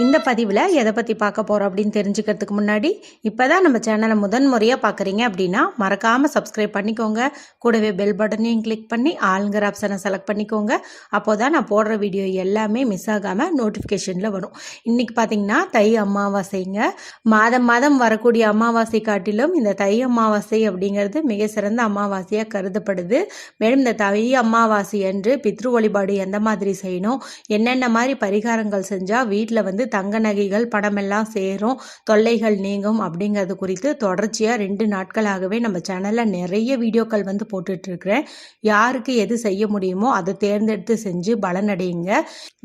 இந்த பதிவில் எதை பற்றி பார்க்க போகிறோம் அப்படின்னு தெரிஞ்சுக்கிறதுக்கு முன்னாடி இப்போ தான் நம்ம சேனலை முதன் முறையாக பார்க்குறீங்க அப்படின்னா மறக்காமல் சப்ஸ்கிரைப் பண்ணிக்கோங்க. கூடவே பெல் பட்டனையும் கிளிக் பண்ணி ஆளுங்கிற ஆப்ஷனை செலக்ட் பண்ணிக்கோங்க. அப்போ தான் நான் போடுற வீடியோ எல்லாமே மிஸ் ஆகாமல் நோட்டிஃபிகேஷனில் வரும். இன்றைக்கி பார்த்தீங்கன்னா தை அமாவாசைங்க. மாதம் மாதம் வரக்கூடிய அமாவாசை காட்டிலும் இந்த தை அமாவாசை அப்படிங்கிறது மிக சிறந்த அமாவாசையாக கருதப்படுது. மேலும் இந்த தை அமாவாசை என்று பித்ரு வழிபாடு எந்த மாதிரி செய்யணும் என்னென்ன மாதிரி பரிகாரங்கள் செஞ்சால் வீட்டில் வந்து தங்க நகைகள் பணமெல்லாம் சேரும் தொல்லைகள் நீங்கும் அப்படிங்கிறது குறித்து தொடர்ச்சியாக ரெண்டு நாட்களாகவே நம்ம சேனலில் நிறைய வீடியோக்கள் வந்து போட்டுட்ருக்கிறேன். யாருக்கு எது செய்ய முடியுமோ அதை தேர்ந்தெடுத்து செஞ்சு பலனடையுங்க.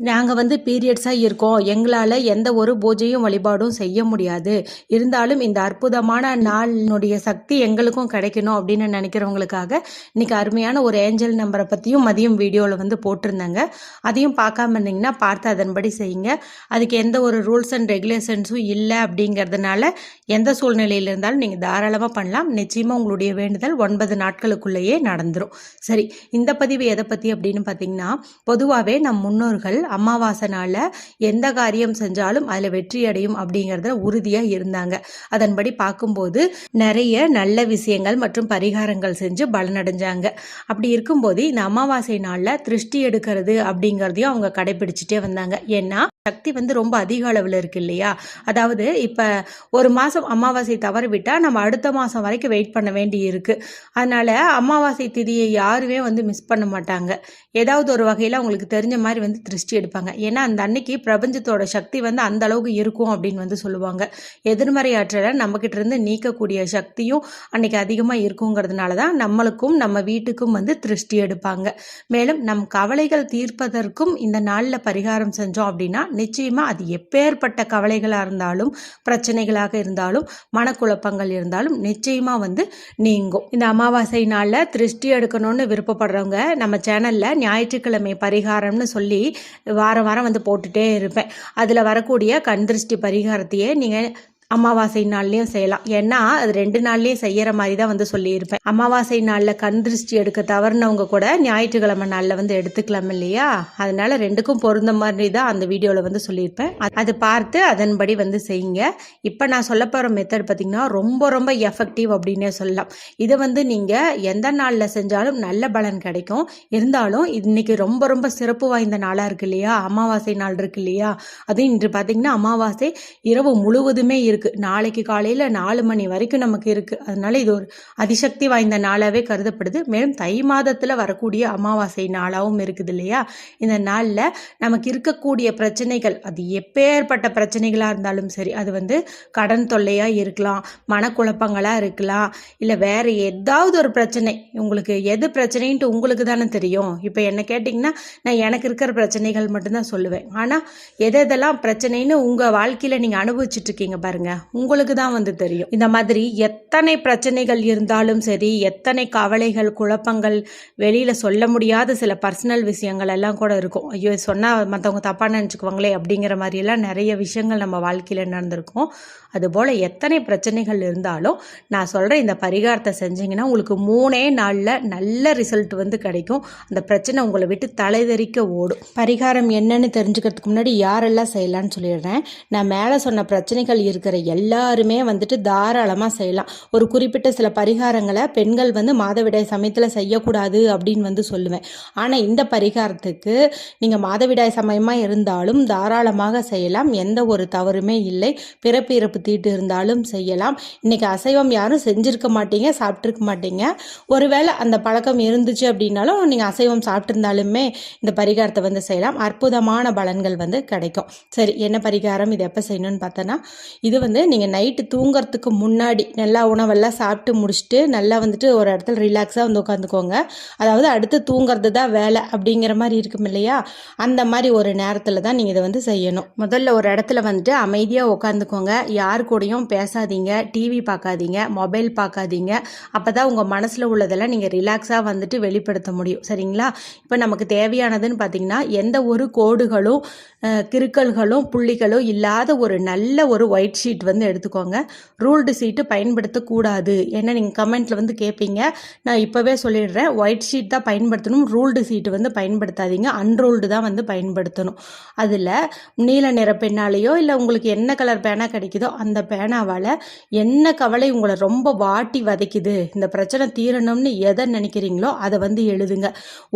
நாங்கள் வந்து பீரியட்ஸாக இருக்கோம். எங்களால் எந்த ஒரு பூஜையும் வழிபாடும் செய்ய முடியாது. இருந்தாலும் இந்த அற்புதமான நாளினுடைய சக்தி எங்களுக்கும் கிடைக்கணும் அப்படின்னு நினைக்கிறவங்களுக்காக இன்னைக்கு அருமையான ஒரு ஏஞ்சல் நம்பரை பற்றியும் மதியம் வீடியோவில் வந்து போட்டிருந்தாங்க. அதையும் பார்க்காம இருந்தீங்கன்னா பார்த்து அதன்படி செய்யுங்க. அதுக்கு எந்த எந்த ஒரு ரூல்ஸ் அண்ட் ரெகுலேஷன்ஸும் இல்லை அப்படிங்கிறதுனால எந்த சூழ்நிலையில் இருந்தாலும் நீங்கள் தாராளமாக பண்ணலாம். நிச்சயமாக உங்களுடைய வேண்டுதல் ஒன்பது நாட்களுக்குள்ளேயே நடந்துடும் சரி இந்த பதிவு எதை பற்றி அப்படின்னு பார்த்தீங்கன்னா பொதுவாகவே நம் முன்னோர்கள் அமாவாசை நாளில் எந்த காரியம் செஞ்சாலும் அதில் வெற்றி அடையும் அப்படிங்கிறதுல உறுதியாக இருந்தாங்க. அதன்படி பார்க்கும்போது நிறைய நல்ல விஷயங்கள் மற்றும் பரிகாரங்கள் செஞ்சு பலனடைஞ்சாங்க. அப்படி இருக்கும்போது இந்த அமாவாசை நாளில் திருஷ்டி எடுக்கிறது அப்படிங்கிறதையும் அவங்க கடைபிடிச்சிட்டே வந்தாங்க. ஏன்னா சக்தி வந்து ரொம்ப அதிக அளவில் இருக்குது இல்லையா? அதாவது இப்போ ஒரு மாதம் அமாவாசை தவறிவிட்டால் நம்ம அடுத்த மாதம் வரைக்கும் வெயிட் பண்ண வேண்டி இருக்குது அதனால் அமாவாசை திதியை யாருமே வந்து மிஸ் பண்ண மாட்டாங்க. ஏதாவது ஒரு வகையில் அவங்களுக்கு தெரிஞ்ச மாதிரி வந்து திருஷ்டி எடுப்பாங்க. ஏன்னா அந்த அன்னைக்கு பிரபஞ்சத்தோட சக்தி வந்து அந்த அளவுக்கு இருக்கும் அப்படின்னு வந்து சொல்லுவாங்க. எதிர்மறை ஆற்றலை நம்மக்கிட்ட இருந்து நீக்கக்கூடிய சக்தியும் அன்னைக்கு அதிகமாக இருக்குங்கிறதுனால தான் நம்மளுக்கும் நம்ம வீட்டுக்கும் வந்து திருஷ்டி எடுப்பாங்க. மேலும் நம் கவலைகள் தீர்ப்பதற்கும் இந்த நாளில் பரிகாரம் செஞ்சோம் அப்படின்னா நிச்சயமாக அது எப்பேற்பட்ட கவலைகளாக இருந்தாலும் பிரச்சனைகளாக இருந்தாலும் மனக்குழப்பங்கள் இருந்தாலும் நிச்சயமாக வந்து நீங்கும். இந்த அமாவாசை நாளில் திருஷ்டி எடுக்கணும்னு விருப்பப்படுறவங்க நம்ம சேனலில் ஞாயிற்றுக்கிழமை பரிகாரம்னு சொல்லி வாரம் வாரம் வந்து போட்டுகிட்டே இருப்பேன். அதில் வரக்கூடிய கண் திருஷ்டி பரிகாரத்தையே நீங்கள் அமாவாசை நாள்லயும் செய்யலாம். ஏன்னா அது ரெண்டு நாள்லயும் செய்யற மாதிரி தான் வந்து சொல்லியிருப்பேன். அமாவாசை நாளில் கண் திருஷ்டி எடுக்க தவறுனவங்க கூட ஞாயிற்றுக்கிழமை நாளில் வந்து எடுத்துக்கலாம் இல்லையா? அதனால ரெண்டுக்கும் பொருந்த மாதிரி தான் அந்த வீடியோவில் வந்து சொல்லியிருப்பேன். அது- பார்த்து அதன்படி வந்து செய்யுங்க. இப்போ நான் சொல்ல போகிற மெத்தட் பார்த்தீங்கன்னா ரொம்ப ரொம்ப எஃபெக்டிவ் அப்படின்னே சொல்லலாம். இதை வந்து நீங்கள் எந்த நாளில் செஞ்சாலும் நல்ல பலன் கிடைக்கும். இருந்தாலும் இன்னைக்கு ரொம்ப ரொம்ப சிறப்பு வாய்ந்த நாளாக இருக்கு இல்லையா? அமாவாசை நாள் இருக்கு இல்லையா? அதுவும் இன்று பார்த்தீங்கன்னா அமாவாசை இரவு முழுவதுமே இருக்கு. நாளைக்கு காலையில நாலு மணி வரைக்கும் நமக்கு இருக்கு. அதனால இது ஒரு அதிசக்தி வாய்ந்த நாளாவே கருதப்படுது. மேலும் தை மாதத்துல வரக்கூடிய அமாவாசை நாளாகவும் இருக்குது இல்லையா? இந்த நாள்ல நமக்கு இருக்கக்கூடிய பிரச்சனைகள் அது எப்பேற்பட்ட பிரச்சனைகளா இருந்தாலும் சரி அது வந்து கடன் தொல்லையா இருக்கலாம் மனக்குழப்பங்களா இருக்கலாம் இல்ல வேற ஏதாவது ஒரு பிரச்சனை. உங்களுக்கு எது பிரச்சனைன்ட்டு உங்களுக்கு தானே தெரியும். இப்போ என்ன கேட்டிங்கன்னா நான் எனக்கு இருக்கிற பிரச்சனைகள் மட்டும்தான் சொல்லுவேன். ஆனால் எது எதெல்லாம் பிரச்சனைன்னு உங்கள் வாழ்க்கையில் நீங்கள் அனுபவிச்சுட்டு இருக்கீங்க பாருங்க. உங்களுக்கு தான் வந்து தெரியும். இந்த மாதிரி எத்தனை பிரச்சனைகள் இருந்தாலும் சரி எத்தனை கவலைகள் குழப்பங்கள் வெளியில் சொல்ல முடியாத சில பர்சனல் விஷயங்கள் எல்லாம் கூட இருக்கும். ஐயோ சொன்னால் மற்றவங்க தப்பாக நினச்சிக்குவாங்களே அப்படிங்கிற மாதிரியெல்லாம் நிறைய விஷயங்கள் நம்ம வாழ்க்கையில் நடந்திருக்கும். அதுபோல் எத்தனை பிரச்சனைகள் இருந்தாலும் நான் சொல்கிற இந்த பரிகாரத்தை செஞ்சிங்கன்னா உங்களுக்கு மூணே நாளில் நல்ல ரிசல்ட் வந்து கிடைக்கும். அந்த பிரச்சனை உங்களை விட்டு தலைதெறிக்க ஓடும். பரிகாரம் என்னன்னு தெரிஞ்சுக்கிறதுக்கு முன்னாடி யாரெல்லாம் செய்யலான்னு சொல்லிடுறேன். நான் மேலே சொன்ன பிரச்சனைகள் இருக்கிற எல்லாருமே வந்துட்டு தாராளமாக செய்யலாம். ஒரு குறிப்பிட்ட சில பரிகாரங்களை பெண்கள் வந்து மாதவிடாய் சமயத்தில் செய்யக்கூடாது அப்படின்னு வந்து சொல்லுவேன். ஆனால் இந்த பரிகாரத்துக்கு நீங்கள் மாதவிடாய் சமயமாக இருந்தாலும் தாராளமாக செய்யலாம். எந்த ஒரு தவறுமே இல்லை. பிறப்பு இறப்பு தீட்டு இருந்தாலும் செய்யலாம். இன்னைக்கு அசைவம் யாரும் செஞ்சிருக்க மாட்டீங்க சாப்பிட்ருக்க மாட்டீங்க. ஒருவேளை அந்த பழக்கம் இருந்துச்சு அப்படின்னாலும் நீங்கள் அசைவம் சாப்பிட்ருந்தாலுமே இந்த பரிகாரத்தை வந்து செய்யலாம். அற்புதமான பலன்கள் வந்து கிடைக்கும். சரி என்ன பரிகாரம்? இது எப்போ செய்யணும்னு பார்த்தோன்னா இது வந்து நீங்கள் நைட்டு தூங்கிறதுக்கு முன்னாடி நல்லா உணவெல்லாம் சாப்பிட்டு முடிச்சுட்டு நல்லா வந்துட்டு ஒரு இடத்துல ரிலாக்ஸாக வந்து உட்காந்துக்கோங்க. அதாவது அடுத்து தூங்குறது தான் வேலை அப்படிங்கிற மாதிரி இருக்கும் இல்லையா? அந்த மாதிரி ஒரு நேரத்தில் தான் நீங்கள் இதை வந்து செய்யணும். முதல்ல ஒரு இடத்துல வந்துட்டு அமைதியாக உட்காந்துக்கோங்க. யார் கூடயும் பேசாதீங்க. டிவி பார்க்காதீங்க. மொபைல் பார்க்காதீங்க. அப்போ தான் உங்கள் மனசில் உள்ளதெல்லாம் நீங்கள் ரிலாக்ஸாக வந்துட்டு வெளிப்படுத்த முடியும். சரிங்களா? இப்போ நமக்கு தேவையானதுன்னு பார்த்தீங்கன்னா எந்த ஒரு கோடுகளும் கிருக்கல்களும் புள்ளிகளும் இல்லாத ஒரு நல்ல ஒரு ஒயிட் ஷீட் சீட் வந்து எடுத்துக்கோங்க. ரூல்டு சீட்டு பயன்படுத்தக்கூடாது ஏன்னா நீங்கள் கமெண்ட்டில் வந்து கேட்பீங்க நான் இப்போவே சொல்லிடுறேன். ஒயிட் ஷீட் தான் பயன்படுத்தணும். ரூல்டு சீட்டு வந்து பயன்படுத்தாதீங்க. அன்ரூல்டு தான் வந்து பயன்படுத்தணும். அதில் நீல நிற பெண்ணாலேயோ இல்லை உங்களுக்கு என்ன கலர் பேனா கிடைக்குதோ அந்த பேனாவால் என்ன கவலை உங்களை ரொம்ப வாட்டி வதைக்குது இந்த பிரச்சனை தீரணும்னு எதை நினைக்கிறீங்களோ அதை வந்து எழுதுங்க.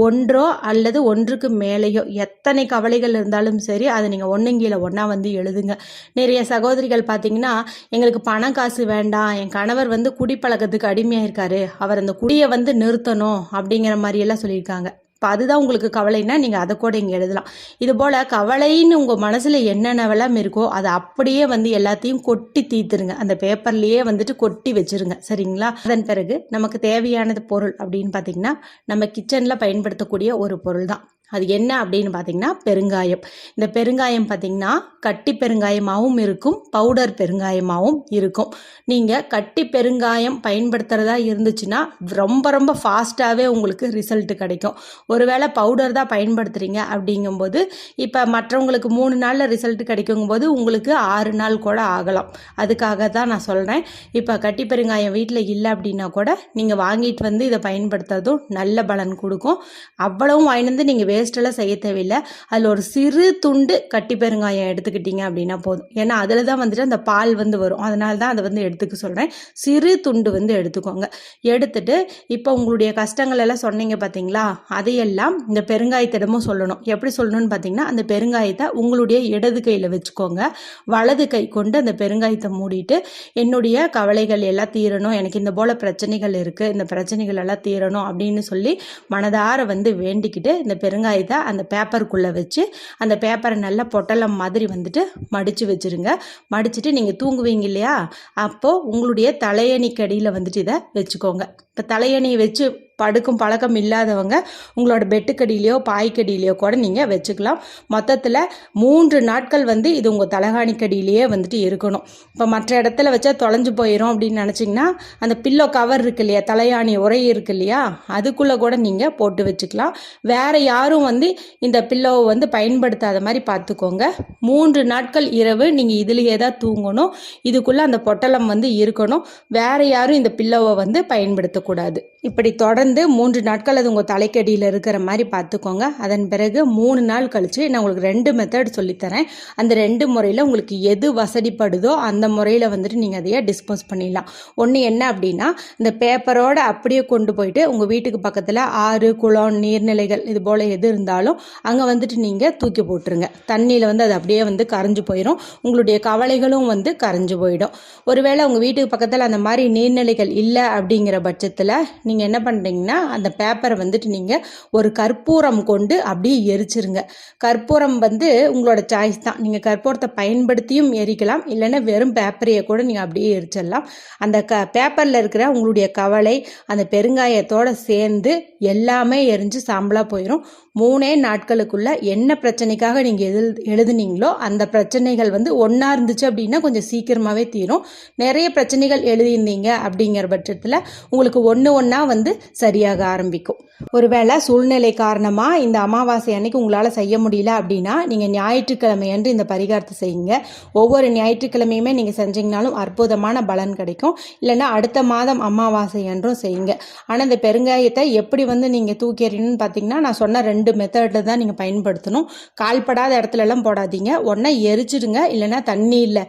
ஒன்றோ அல்லது ஒன்றுக்கு மேலேயோ எத்தனை கவலைகள் இருந்தாலும் சரி அதை நீங்கள் ஒன்றுங்கீழ ஒன்றா வந்து எழுதுங்க. நிறைய சகோதரிகள் பார்த்து பார்த்தீங்கன்னா எங்களுக்கு பணம் காசு வேண்டாம். என் கணவர் வந்து குடிப்பழக்கத்துக்கு அடிமையாக இருக்காரு அவர் அந்த குடியை வந்து நிறுத்தணும் அப்படிங்கிற மாதிரியெல்லாம் சொல்லியிருக்காங்க. இப்போ அதுதான் உங்களுக்கு கவலைன்னா நீங்கள் அதை கூட இங்கே எழுதலாம். இது போல் கவலைன்னு உங்கள் மனசில் என்னென்னவெல்லாம் இருக்கோ அதை அப்படியே வந்து எல்லாத்தையும் கொட்டி தீத்துருங்க அந்த பேப்பர்லேயே வந்துட்டு கொட்டி வச்சிருங்க. சரிங்களா? அதன் பிறகு நமக்கு தேவையானது பொருள் அப்படின்னு பார்த்தீங்கன்னா நம்ம கிச்சனில் பயன்படுத்தக்கூடிய ஒரு பொருள் தான் அது என்ன அப்படின்னு பார்த்தீங்கன்னா பெருங்காயம். இந்த பெருங்காயம் பார்த்தீங்கன்னா கட்டி பெருங்காயமாகவும் இருக்கும் பவுடர் பெருங்காயமாகவும் இருக்கும். நீங்கள் கட்டி பெருங்காயம் பயன்படுத்துகிறதா இருந்துச்சுன்னா ரொம்ப ரொம்ப ஃபாஸ்ட்டாகவே உங்களுக்கு ரிசல்ட் கிடைக்கும். ஒருவேளை பவுடர் தான் பயன்படுத்துகிறீங்க அப்படிங்கும்போது இப்போ மற்றவங்களுக்கு மூணு நாளில் ரிசல்ட் கிடைக்குங்கும்போது உங்களுக்கு ஆறு நாள் கூட ஆகலாம். அதுக்காக தான் நான் சொல்கிறேன் இப்போ கட்டி பெருங்காயம் வீட்டில் இல்லை அப்படின்னா கூட நீங்கள் வாங்கிட்டு வந்து இதை பயன்படுத்துறதும் நல்ல பலன் கொடுக்கும். அவ்வளவும் வாங்கிட்டு வந்து நீங்கள் வேஸ்ட்டெல்லாம் செய்ய தேவையில்லை. அதில் ஒரு சிறு துண்டு கட்டி பெருங்காயம் எடுத்துக்கிட்டீங்க அப்படின்னா போதும். ஏன்னா அதில் தான் வந்துட்டு அந்த பால் வந்து வரும். அதனால தான் அதை வந்து எடுத்துக்க சொல்கிறேன் சிறு துண்டு வந்து எடுத்துக்கோங்க. எடுத்துட்டு இப்போ உங்களுடைய கஷ்டங்கள் எல்லாம் சொன்னீங்க பார்த்தீங்களா அதையெல்லாம் இந்த பெருங்காயத்திடமும் சொல்லணும். எப்படி சொல்லணும்னு பார்த்தீங்கன்னா அந்த பெருங்காயத்தை உங்களுடைய இடது கையில் வச்சுக்கோங்க. வலது கை கொண்டு அந்த பெருங்காயத்தை மூடிட்டு என்னுடைய கவலைகள் எல்லாம் தீரணும். எனக்கு இந்த போல் பிரச்சனைகள் இருக்குது இந்த பிரச்சனைகள் எல்லாம் தீரணும் அப்படின்னு சொல்லி மனதார வந்து வேண்டிக்கிட்டு இந்த இதை அந்த பேப்பருக்குள்ளே வச்சு அந்த பேப்பரை நல்லா பொட்டலம் மாதிரி வந்துட்டு மடித்து வச்சுருங்க. மடிச்சுட்டு நீங்கள் தூங்குவீங்க இல்லையா? அப்போது உங்களுடைய தலையணிக்கடியில் வந்துட்டு இதை வச்சுக்கோங்க. இப்போ தலையணியை வச்சு படுக்கும் பழக்கம் இல்லாதவங்க உங்களோட பெட்டுக்கடியிலையோ பாய்க்கடியிலையோ கூட நீங்கள் வச்சுக்கலாம். மொத்தத்தில் மூன்று நாட்கள் வந்து இது உங்கள் தலகாணிக்கடியிலேயே வந்துட்டு இருக்கணும். இப்போ மற்ற இடத்துல வச்சா தொலைஞ்சு போயிடும் அப்படின்னு நினச்சிங்கன்னா அந்த பில்லோ கவர் இருக்கு இல்லையா தலையாணி உரை இருக்கு இல்லையா அதுக்குள்ளே கூட நீங்கள் போட்டு வச்சுக்கலாம். வேறு யாரும் வந்து இந்த பில்லோவை வந்து பயன்படுத்தாத மாதிரி பார்த்துக்கோங்க மூன்று நாட்கள் இரவு நீங்கள் இதுலேயே தான் தூங்கணும். இதுக்குள்ளே அந்த பொட்டலம் வந்து இருக்கணும். வேறு யாரும் இந்த பில்லோவை வந்து இருக்கக்கூடாது இப்படி தொடர்ந்து மூன்று நாட்கள் அது உங்கள் தலைக்கடியில் இருக்கிற மாதிரி பார்த்துக்கோங்க. அதன் பிறகு மூணு நாள் கழித்து நான் உங்களுக்கு ரெண்டு மெத்தட் சொல்லித்தரேன் அந்த ரெண்டு முறையில் உங்களுக்கு எது வசதிப்படுதோ அந்த முறையில் வந்துட்டு நீங்கள் அதையே டிஸ்போஸ் பண்ணிடலாம். ஒன்று என்ன அப்படின்னா இந்த பேப்பரோட அப்படியே கொண்டு போயிட்டு உங்கள் வீட்டுக்கு பக்கத்தில் ஆறு குளம் நீர்நிலைகள் இது போல் எது இருந்தாலும் அங்கே வந்துட்டு நீங்கள் தூக்கி போட்டுருங்க. தண்ணியில் வந்து அது அப்படியே வந்து கரைஞ்சு போயிடும் உங்களுடைய கவலைகளும் வந்து கரைஞ்சு போயிடும். ஒருவேளை உங்கள் வீட்டுக்கு பக்கத்தில் அந்த மாதிரி நீர்நிலைகள் இல்லை அப்படிங்கிற பட்சத்தில் நீங்கள் என்ன பண்ணுறீங்கன்னா அந்த பேப்பரை வந்துட்டு நீங்கள் ஒரு கற்பூரம் கொண்டு அப்படியே எரிச்சிருங்க. கற்பூரம் வந்து உங்களோட சாய்ஸ் தான். நீங்கள் கற்பூரத்தை பயன்படுத்தியும் எரிக்கலாம். இல்லைன்னா வெறும் பேப்பரையை கூட நீங்கள் அப்படியே எரிச்சிடலாம். அந்த க பேப்பரில் இருக்கிற உங்களுடைய கவலை அந்த பெருங்காயத்தோடு சேர்ந்து எல்லாமே எரிஞ்சு சாம்பலாக போயிடும் மூணே நாட்களுக்குள்ள என்ன பிரச்சனைக்காக நீங்கள் எழு எழுதுனீங்களோ அந்த பிரச்சனைகள் வந்து ஒன்றா இருந்துச்சு அப்படின்னா கொஞ்சம் சீக்கிரமாகவே தீரும். நிறைய பிரச்சனைகள் எழுதியிருந்தீங்க அப்படிங்கிற பட்சத்தில் உங்களுக்கு ஒன்று ஒன்றா வந்து சரியாக ஆரம்பிக்கும். ஒருவேளை சூழ்நிலை காரணமாக இந்த அமாவாசை அன்னைக்கு உங்களால் செய்ய முடியல அப்படின்னா நீங்கள் ஞாயிற்றுக்கிழமை அன்று இந்த பரிகாரத்தை செய்யுங்க. ஒவ்வொரு ஞாயிற்றுக்கிழமையுமே நீங்கள் செஞ்சீங்கனாலும் அற்புதமான பலன் கிடைக்கும். இல்லைன்னா அடுத்த மாதம் அமாவாசை அன்றும் செய்யுங்க. ஆனால் இந்த பெருங்காயத்தை எப்படி வந்து நீங்கள் தூக்கி பார்த்தீங்கன்னா நான் சொன்ன ரெண்டு மெத்தடில் தான் நீங்கள் பயன்படுத்தணும். கால்படாத இடத்துலலாம் போடாதீங்க. ஒன்றா எரிச்சிடுங்க. இல்லைன்னா தண்ணியில்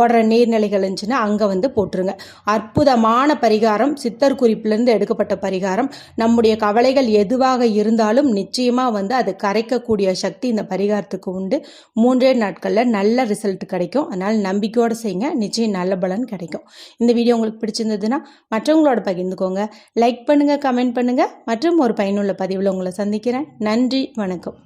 ஓடுற நீர்நிலைகள் இருந்துச்சுன்னா அங்கே வந்து போட்டுருங்க. அற்புதமான பரிகாரம். சித்தர் குறிப்பிலிருந்து எடுக்கப்பட்ட பரிகாரம். நம்முடைய கவலைகள் எதுவாக இருந்தாலும் நிச்சயமாக வந்து அது கரைக்கக்கூடிய சக்தி இந்த பரிகாரத்துக்கு உண்டு. மூன்றே நாட்களில் நல்ல ரிசல்ட் கிடைக்கும். அதனால் நம்பிக்கையோடு செய்யுங்க. நிச்சயம் நல்ல பலன் கிடைக்கும். இந்த வீடியோ உங்களுக்கு பிடிச்சிருந்ததுன்னா மற்றவங்களோட பகிர்ந்துக்கோங்க. லைக் பண்ணுங்கள் கமெண்ட் பண்ணுங்கள் மற்றும் ஒரு பயனுள்ள பதிவில் உங்களை சந்திக்கிறேன். நன்றி வணக்கம்.